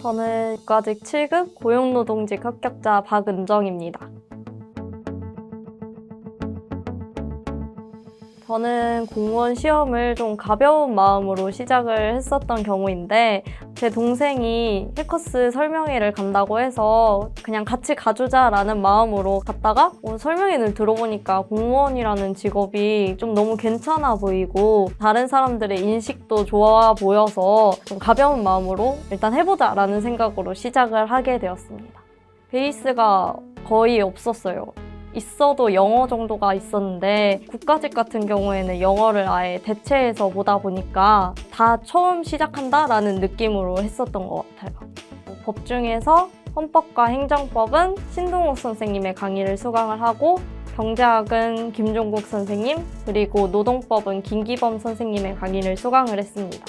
저는 국가직 7급 고용노동직 합격자 박은정입니다. 저는 공무원 시험을 좀 가벼운 마음으로 시작을 했었던 경우인데 제 동생이 해커스 설명회를 간다고 해서 그냥 같이 가주자라는 마음으로 갔다가 어, 설명회를 들어보니까 공무원이라는 직업이 좀 너무 괜찮아 보이고 다른 사람들의 인식도 좋아 보여서 좀 가벼운 마음으로 일단 해보자라는 생각으로 시작을 하게 되었습니다. 베이스가 거의 없었어요. 있어도 영어 정도가 있었는데 국가직 같은 경우에는 영어를 아예 대체해서 보다 보니까 다 처음 시작한다라는 느낌으로 했었던 것 같아요. 법 중에서 헌법과 행정법은 신동욱 선생님의 강의를 수강을 하고 경제학은 김종국 선생님 그리고 노동법은 김기범 선생님의 강의를 수강을 했습니다.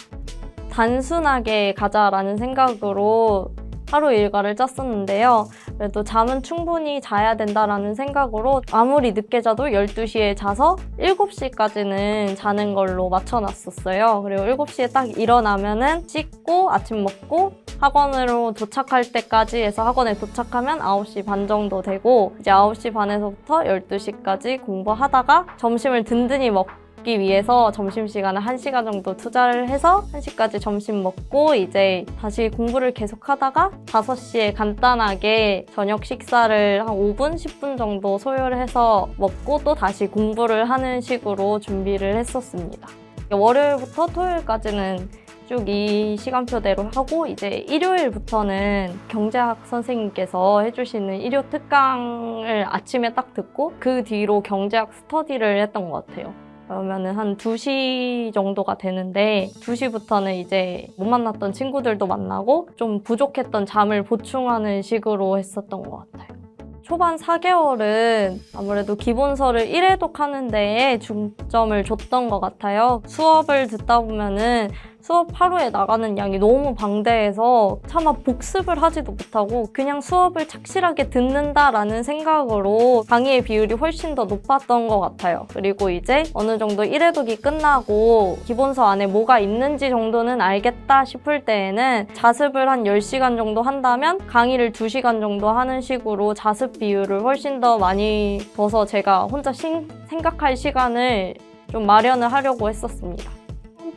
단순하게 가자라는 생각으로 하루 일과를 짰었는데요. 그래도 잠은 충분히 자야 된다라는 생각으로 아무리 늦게 자도 12시에 자서 7시까지는 자는 걸로 맞춰놨었어요. 그리고 7시에 딱 일어나면은 씻고 아침 먹고 학원으로 도착할 때까지 해서 학원에 도착하면 9시 반 정도 되고 이제 9시 반에서부터 12시까지 공부하다가 점심을 든든히 먹고 먹기 위해서 점심시간을 1시간 정도 투자를 해서 1시까지 점심 먹고 이제 다시 공부를 계속 하다가 5시에 간단하게 저녁 식사를 한 5분, 10분 정도 소요를 해서 먹고 또 다시 공부를 하는 식으로 준비를 했었습니다. 월요일부터 토요일까지는 쭉이 시간표대로 하고 이제 일요일부터는 경제학 선생님께서 해주시는 일요 특강을 아침에 딱 듣고 그 뒤로 경제학 스터디를 했던 것 같아요. 그러면은 한 2시 정도가 되는데 2시부터는 이제 못 만났던 친구들도 만나고 좀 부족했던 잠을 보충하는 식으로 했었던 것 같아요. 초반 4개월은 아무래도 기본서를 1회독 하는 데에 중점을 줬던 것 같아요. 수업을 듣다 보면은 수업 하루에 나가는 양이 너무 방대해서 차마 복습을 하지도 못하고 그냥 수업을 착실하게 듣는다라는 생각으로 강의의 비율이 훨씬 더 높았던 것 같아요. 그리고 이제 어느 정도 1회독이 끝나고 기본서 안에 뭐가 있는지 정도는 알겠다 싶을 때에는 자습을 한 10시간 정도 한다면 강의를 2시간 정도 하는 식으로 자습 비율을 훨씬 더 많이 둬서 제가 혼자 신- 생각할 시간을 좀 마련을 하려고 했었습니다.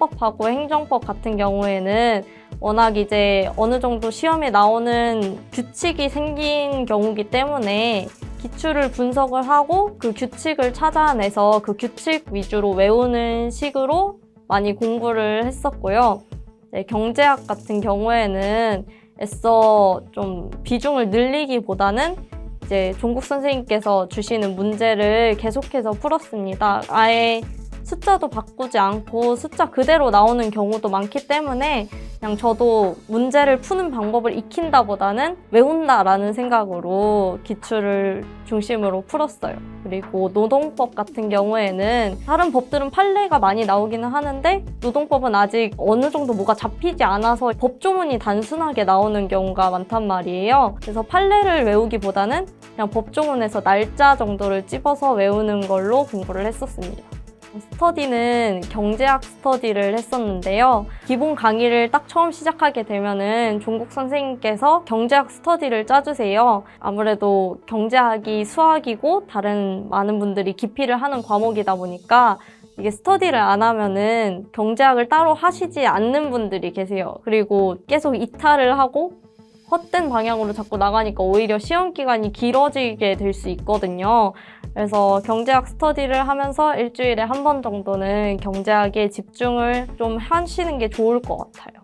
헌법하고 행정법 같은 경우에는 워낙 이제 어느 정도 시험에 나오는 규칙이 생긴 경우기 때문에 기출을 분석을 하고 그 규칙을 찾아내서 그 규칙 위주로 외우는 식으로 많이 공부를 했었고요. 네, 경제학 같은 경우에는 애써 좀 비중을 늘리기보다는 이제 종국 선생님께서 주시는 문제를 계속해서 풀었습니다. 아예 숫자도 바꾸지 않고 숫자 그대로 나오는 경우도 많기 때문에 그냥 저도 문제를 푸는 방법을 익힌다 보다는 외운다라는 생각으로 기출을 중심으로 풀었어요. 그리고 노동법 같은 경우에는 다른 법들은 판례가 많이 나오기는 하는데 노동법은 아직 어느 정도 뭐가 잡히지 않아서 법조문이 단순하게 나오는 경우가 많단 말이에요. 그래서 판례를 외우기보다는 그냥 법조문에서 날짜 정도를 찝어서 외우는 걸로 공부를 했었습니다. 스터디는 경제학 스터디를 했었는데요. 기본 강의를 딱 처음 시작하게 되면은 종국 선생님께서 경제학 스터디를 짜주세요. 아무래도 경제학이 수학이고 다른 많은 분들이 기피를 하는 과목이다 보니까 이게 스터디를 안 하면은 경제학을 따로 하시지 않는 분들이 계세요. 그리고 계속 이탈을 하고 헛된 방향으로 자꾸 나가니까 오히려 시험 기간이 길어지게 될 수 있거든요. 그래서 경제학 스터디를 하면서 일주일에 한 번 정도는 경제학에 집중을 좀 하시는 게 좋을 것 같아요.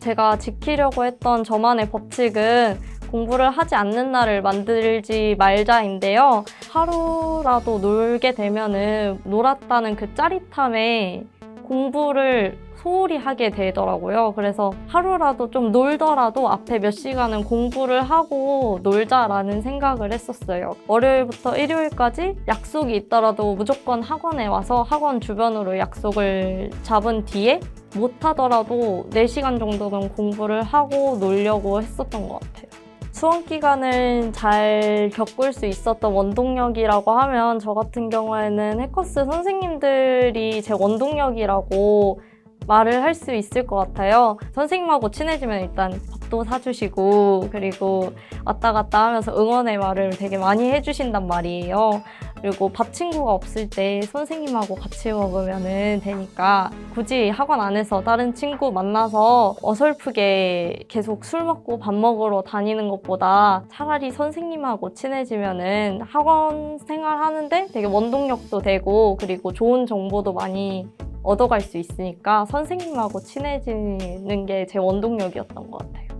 제가 지키려고 했던 저만의 법칙은 공부를 하지 않는 날을 만들지 말자인데요. 하루라도 놀게 되면은 놀았다는 그 짜릿함에 공부를 소홀히 하게 되더라고요. 그래서 하루라도 좀 놀더라도 앞에 몇 시간은 공부를 하고 놀자라는 생각을 했었어요. 월요일부터 일요일까지 약속이 있더라도 무조건 학원에 와서 학원 주변으로 약속을 잡은 뒤에 못하더라도 4시간 정도는 공부를 하고 놀려고 했었던 것 같아요. 수험 기간을 잘 겪을 수 있었던 원동력이라고 하면 저 같은 경우에는 해커스 선생님들이 제 원동력이라고 말을 할 수 있을 것 같아요. 선생님하고 친해지면 일단 밥도 사주시고 그리고 왔다 갔다 하면서 응원의 말을 되게 많이 해주신단 말이에요. 그리고 밥 친구가 없을 때 선생님하고 같이 먹으면 되니까 굳이 학원 안에서 다른 친구 만나서 어설프게 계속 술 먹고 밥 먹으러 다니는 것보다 차라리 선생님하고 친해지면은 학원 생활하는데 되게 원동력도 되고 그리고 좋은 정보도 많이 얻어갈 수 있으니까 선생님하고 친해지는 게 제 원동력이었던 것 같아요.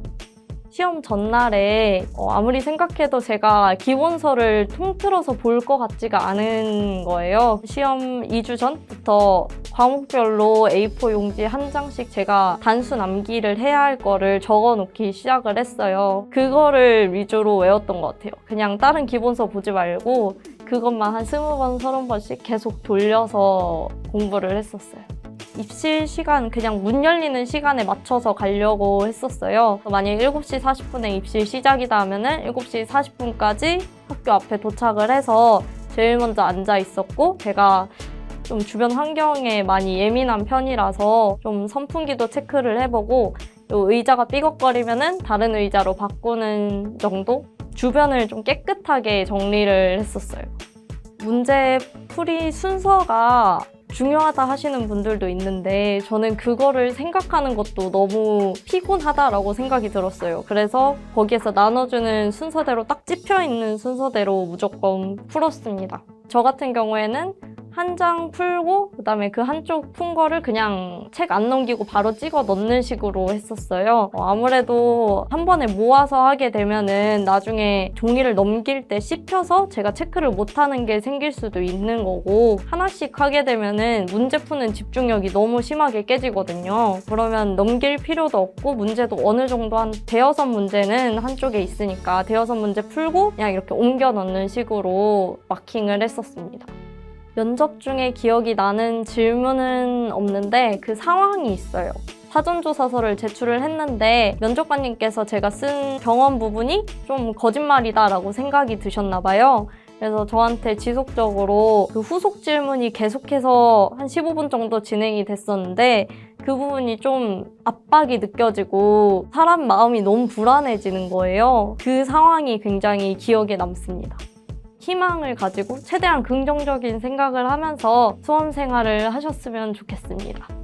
시험 전날에 어, 아무리 생각해도 제가 기본서를 통틀어서 볼 것 같지가 않은 거예요. 시험 2주 전부터 과목별로 A4 용지 한 장씩 제가 단순 암기를 해야 할 거를 적어 놓기 시작을 했어요. 그거를 위주로 외웠던 것 같아요. 그냥 다른 기본서 보지 말고 그것만 한 스무 번, 서른 번씩 계속 돌려서 공부를 했었어요. 입실 시간 그냥 문 열리는 시간에 맞춰서 가려고 했었어요. 만약 7시 40분에 입실 시작이다 하면은 7시 40분까지 학교 앞에 도착을 해서 제일 먼저 앉아 있었고 제가 좀 주변 환경에 많이 예민한 편이라서 좀 선풍기도 체크를 해보고 요 의자가 삐걱거리면은 다른 의자로 바꾸는 정도? 주변을 좀 깨끗하게 정리를 했었어요. 문제 풀이 순서가 중요하다 하시는 분들도 있는데 저는 그거를 생각하는 것도 너무 피곤하다라고 생각이 들었어요. 그래서 거기에서 나눠주는 순서대로 딱 찝혀 있는 순서대로 무조건 풀었습니다. 저 같은 경우에는 한 장 풀고 그다음에 그 한쪽 푼 거를 그냥 책 안 넘기고 바로 찍어 넣는 식으로 했었어요. 어, 아무래도 한 번에 모아서 하게 되면은 나중에 종이를 넘길 때 씹혀서 제가 체크를 못 하는 게 생길 수도 있는 거고 하나씩 하게 되면은 문제 푸는 집중력이 너무 심하게 깨지거든요. 그러면 넘길 필요도 없고 문제도 어느 정도 한 대여섯 문제는 한쪽에 있으니까 대여섯 문제 풀고 그냥 이렇게 옮겨 넣는 식으로 마킹을 했었습니다. 면접 중에 기억이 나는 질문은 없는데 그 상황이 있어요. 사전조사서를 제출을 했는데 면접관님께서 제가 쓴 경험 부분이 좀 거짓말이다라고 생각이 드셨나 봐요. 그래서 저한테 지속적으로 그 후속 질문이 계속해서 한 15분 정도 진행이 됐었는데 그 부분이 좀 압박이 느껴지고 사람 마음이 너무 불안해지는 거예요. 그 상황이 굉장히 기억에 남습니다. 희망을 가지고 최대한 긍정적인 생각을 하면서 수험 생활을 하셨으면 좋겠습니다.